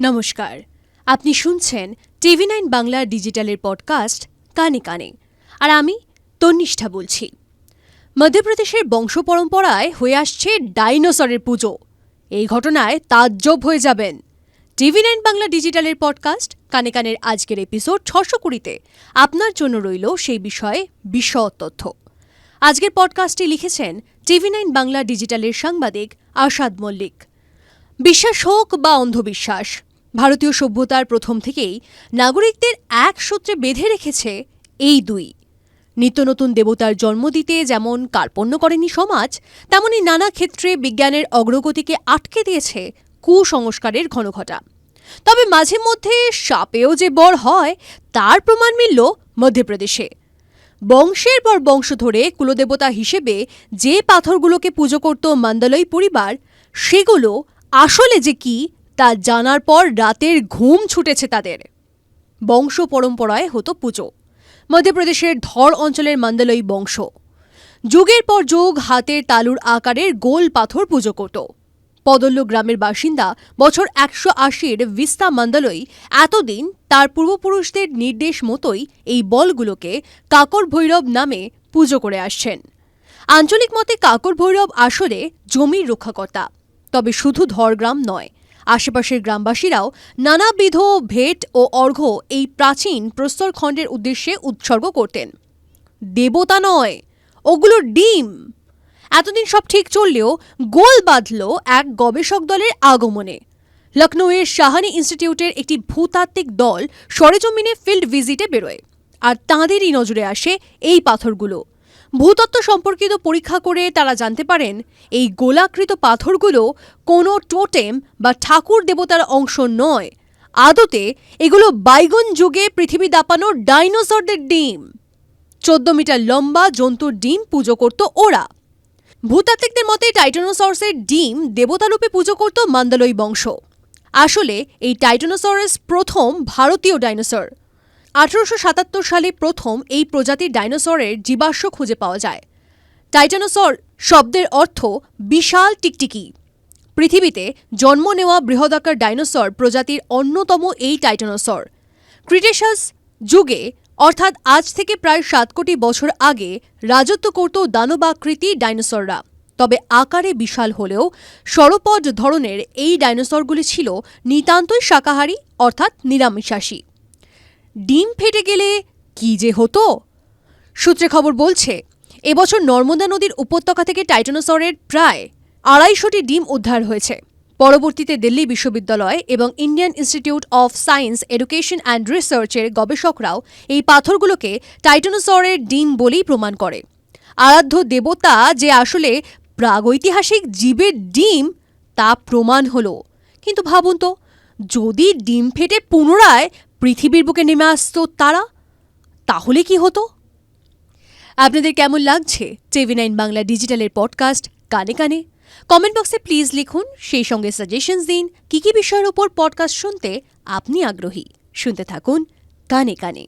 নমস্কার। আপনি শুনছেন টিভি নাইন বাংলা ডিজিটালের পডকাস্ট কানে কানে। আর আমি তন্নিষ্ঠা বলছি। মধ্যপ্রদেশের বংশ পরম্পরায় হয়ে আসছে ডাইনোসরের পুজো। এই ঘটনায় তাজ্জব হয়ে যাবেন। টিভি নাইন বাংলা ডিজিটালের পডকাস্ট কানে কানের আজকের এপিসোড ছশো কুড়িতে। আপনার জন্য রইল সেই বিষয়ে বিশদ তথ্য। আজকের পডকাস্টে লিখেছেন টিভি নাইন বাংলা ডিজিটালের সাংবাদিক আসাদ মল্লিক। বিশ্বাস হোক বা অন্ধবিশ্বাস ভারতীয় সভ্যতার প্রথম থেকেই নাগরিকদের এক সূত্রে বেঁধে রেখেছে এই দুই। নিত্য নতুন দেবতার জন্ম দিতে যেমন কার্পণ্য করেনি সমাজ, তেমনি নানা ক্ষেত্রে বিজ্ঞানের অগ্রগতিকে আটকে দিয়েছে কুসংস্কারের ঘনঘটা। তবে মাঝে মধ্যে সাপেও যে বর হয়, তার প্রমাণ মিলল মধ্যপ্রদেশে। বংশের পর বংশ ধরে কুলদেবতা হিসেবে যে পাথরগুলোকে পুজো করত মান্দালয় পরিবার, সেগুলো আসলে যে কি তা জানার পর রাতের ঘুম ছুটেছে তাদের। বংশ পরম্পরায় হতো পুজো। মধ্যপ্রদেশের ধর অঞ্চলের মান্দালয়ী বংশ। যুগের পর যুগ হাতের তালুর আকারের গোল পাথর পুজো করত। পদল্য গ্রামের বাসিন্দা বছর একশো আশির ভিস্তা মান্দালয়ী এতদিন তার পূর্বপুরুষদের নির্দেশ মতোই এই বলগুলোকে কাকর ভৈরব নামে পুজো করে আসছেন। আঞ্চলিক মতে কাকর ভৈরব আসলে জমির রক্ষাকর্তা, তবে শুধু ধরগ্রাম নয় আশেপাশের গ্রামবাসীরাও নানাবিধ ভেট ও অর্ঘ্য এই প্রাচীন প্রস্তরখণ্ডের উদ্দেশ্যে উৎসর্গ করতেন। দেবতা নয়, ওগুলো ডিম। এতদিন সব ঠিক চললেও গোল বাঁধল এক গবেষক দলের আগমনে। লখনৌয়ের শাহানি ইনস্টিটিউটের একটি ভূতাত্ত্বিক দল সরেজমিনে ফিল্ড ভিজিটে বেরোয়, আর তাঁদেরই নজরে আসে এই পাথরগুলো। ভূতত্ত্ব সম্পর্কিত পরীক্ষা করে তারা জানতে পারেন, এই গোলাকৃত পাথরগুলো কোনো টোটেম বা ঠাকুর দেবতার অংশ নয়। আদতে এগুলো বাইগন যুগে পৃথিবী দাপানো ডাইনোসরদের ডিম। চোদ্দ মিটার লম্বা জন্তুর ডিম পুজো করত ওরা। ভূতাত্ত্বিকদের মতে টাইটানোসরসের ডিম দেবতারূপে পুজো করত মান্দালয়ী বংশ। আসলে এই টাইটানোসরাস প্রথম ভারতীয় ডাইনোসর। আঠারোশো সাতাত্তর সালে প্রথম এই প্রজাতির ডাইনোসরের জীবাশ্ম খুঁজে পাওয়া যায়। টাইটানোসর শব্দের অর্থ বিশাল টিকটিকি। পৃথিবীতে জন্ম নেওয়া বৃহদাকার ডাইনোসর প্রজাতির অন্যতম এই টাইটানোসর। ক্রিটেশাস যুগে, অর্থাৎ আজ থেকে প্রায় সাত কোটি বছর আগে, রাজত্ব করত দানবাকৃতি ডাইনোসররা। তবে আকারে বিশাল হলেও সরপদ ধরনের এই ডাইনোসরগুলি ছিল নিতান্তই শাকাহারী, অর্থাৎ নিরামিষাশী। ডিম ফেটে গেলে কি যে হতো? সূত্রে খবর বলছে, এবছর নর্মদা নদীর উপত্যকা থেকে টাইটানোসরের প্রায় আড়াইশোটি ডিম উদ্ধার হয়েছে। পরবর্তীতে দিল্লি বিশ্ববিদ্যালয় এবং Indian Institute of Science, education and রিসার্চের গবেষকরাও এই পাথরগুলোকে টাইটানোসরের ডিম বলেই প্রমাণ করে। আরাধ্য দেবতা যে আসলে প্রাগৈতিহাসিক জীবের ডিম, তা প্রমাণ হলো। কিন্তু ভাবুন তো, যদি ডিম ফেটে পুনরায় পৃথিবীর বুকে নেমে আসতো তারা? তাহলে কি হতো? আপনাদের কেমন লাগছে টিভি নাইন বাংলা ডিজিটালের পডকাস্ট কানে কানে? কমেন্ট বক্সে প্লিজ লিখুন, সেই সঙ্গে সাজেশনস দিন, কী কী বিষয়ের ওপর পডকাস্ট শুনতে আপনি আগ্রহী? শুনতে থাকুন কানে কানে।